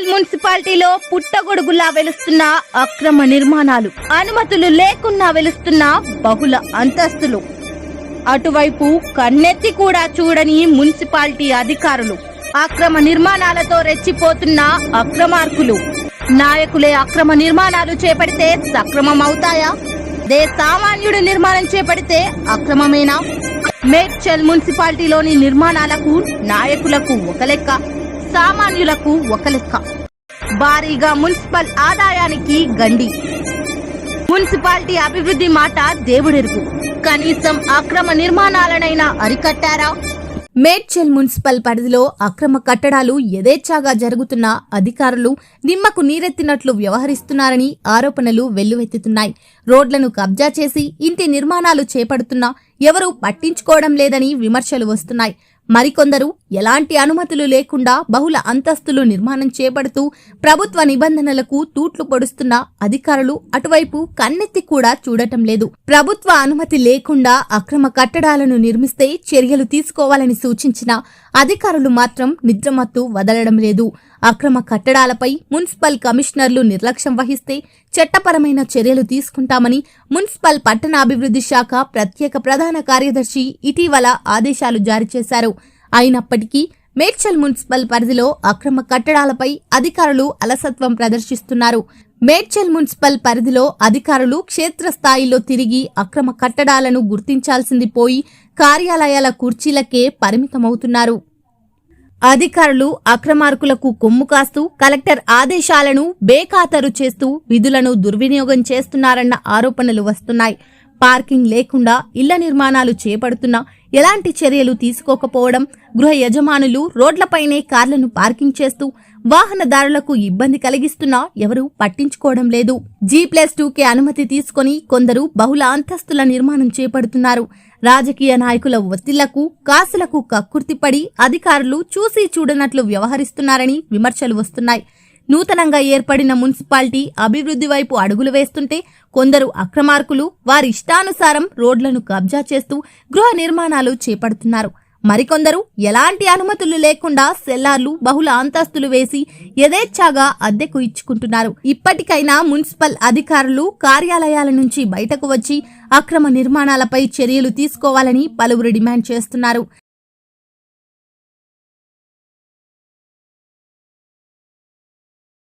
మేడ్చల్ మున్సిపాలిటీలో పుట్టగొడుగులా వెలుస్తున్న అక్రమ నిర్మాణాలు అనుమతులు లేకున్నా వెలుస్తున్న బహుళ అంతస్తులు. అటువైపు కన్నెత్తి కూడా చూడని మున్సిపాలిటీ అధికారులు అక్రమ నిర్మాణాలతో రెచ్చిపోతున్న అక్రమార్కులు. నాయకులే అక్రమ నిర్మాణాలు చేపడితే సక్రమం అవుతాయా దే సామాన్యుడు నిర్మాణం చేపడితే అక్రమమేనా? మేడ్చల్ మున్సిపాలిటీలోని నిర్మాణాలకు నాయకులకు ఒక లెక్క. సామాన్యులకు ఒక లెక్క. భారీగా మున్సిపల్ ఆదాయానికి గండి. మున్సిపాలిటీ అభివృద్ధి మాట దేవుడెరుగు. కనీసం అక్రమ నిర్మాణాలనైనా అరికట్టారా? మేడ్చల్ మున్సిపల్ పరిధిలో అక్రమ కట్టడాలు యథేచ్ఛాగా జరుగుతున్న అధికారులు నిమ్మకు నీరెత్తినట్లు వ్యవహరిస్తున్నారని ఆరోపణలు వెల్లువెత్తుతున్నాయి. రోడ్లను కబ్జా చేసి ఇంటి నిర్మాణాలు చేపడుతున్నా ఎవరూ పట్టించుకోవడం లేదని విమర్శలు వస్తున్నాయి. మరికొందరు ఎలాంటి అనుమతులు లేకుండా బహుళ అంతస్తులు నిర్మాణం చేపడుతూ ప్రభుత్వ నిబంధనలకు తూట్లు పొడుస్తున్న అధికారులు అటువైపు కన్నెత్తి కూడా చూడటం లేదు. ప్రభుత్వ అనుమతి లేకుండా అక్రమ కట్టడాలను నిర్మిస్తే చర్యలు తీసుకోవాలని సూచించిన అధికారులు మాత్రం నిద్రమత్తు వదలడం లేదు. అక్రమ కట్టడాలపై మున్సిపల్ కమిషనర్లు నిర్లక్ష్యం వహిస్తే చట్టపరమైన చర్యలు తీసుకుంటామని మున్సిపల్ పట్టణాభివృద్ధి శాఖ ప్రత్యేక ప్రధాన కార్యదర్శి ఇటీవల ఆదేశాలు జారీ చేశారు. అయినప్పటికీ మేడ్చల్ మున్సిపల్ పరిధిలో అక్రమ కట్టడాలపై అధికారులు అలసత్వం ప్రదర్శిస్తున్నారు. మేడ్చల్ మున్సిపల్ పరిధిలో అధికారులు క్షేత్రస్థాయిలో తిరిగి అక్రమ కట్టడాలను గుర్తించాల్సింది పోయి కార్యాలయాల కుర్చీలకే పరిమితమవుతున్నారు. అధికారులు అక్రమార్కులకు కొమ్ము కాస్తూ కలెక్టర్ ఆదేశాలను బేఖాతరు చేస్తూ విధులను దుర్వినియోగం చేస్తున్నారన్న ఆరోపణలు వస్తున్నాయి. పార్కింగ్ లేకుండా ఇళ్ళ నిర్మాణాలు చేపడుతున్నా ఎలాంటి చర్యలు తీసుకోకపోవడం గృహ యజమానులు రోడ్లపైనే కార్లను పార్కింగ్ చేస్తూ వాహనదారులకు ఇబ్బంది కలిగిస్తున్నా ఎవరూ పట్టించుకోవడం లేదు. జీ ప్లస్ టూకే అనుమతి తీసుకొని కొందరు బహుళ అంతస్తుల నిర్మాణం చేపడుతున్నారు. రాజకీయ నాయకుల ఒత్తిళ్ళకు కాసులకు కక్కుర్తిపడి అధికారులు చూసి చూడనట్లు వ్యవహరిస్తున్నారని విమర్శలు వస్తున్నాయి. నూతనంగా ఏర్పడిన మున్సిపాలిటీ అభివృద్ధి వైపు అడుగులు వేస్తుంటే కొందరు అక్రమార్కులు వారి ఇష్టానుసారం రోడ్లను కబ్జా చేస్తూ గృహ నిర్మాణాలు చేపడుతున్నారు. మరికొందరు ఎలాంటి అనుమతులు లేకుండా సెల్లార్లు బహుళ అంతస్తులు వేసి యథేచ్ఛాగా అద్దెకు ఇచ్చుకుంటున్నారు. ఇప్పటికైనా మున్సిపల్ అధికారులు కార్యాలయాల నుంచి బయటకు వచ్చి అక్రమ నిర్మాణాలపై చర్యలు తీసుకోవాలని పలువురు డిమాండ్ చేస్తున్నారు.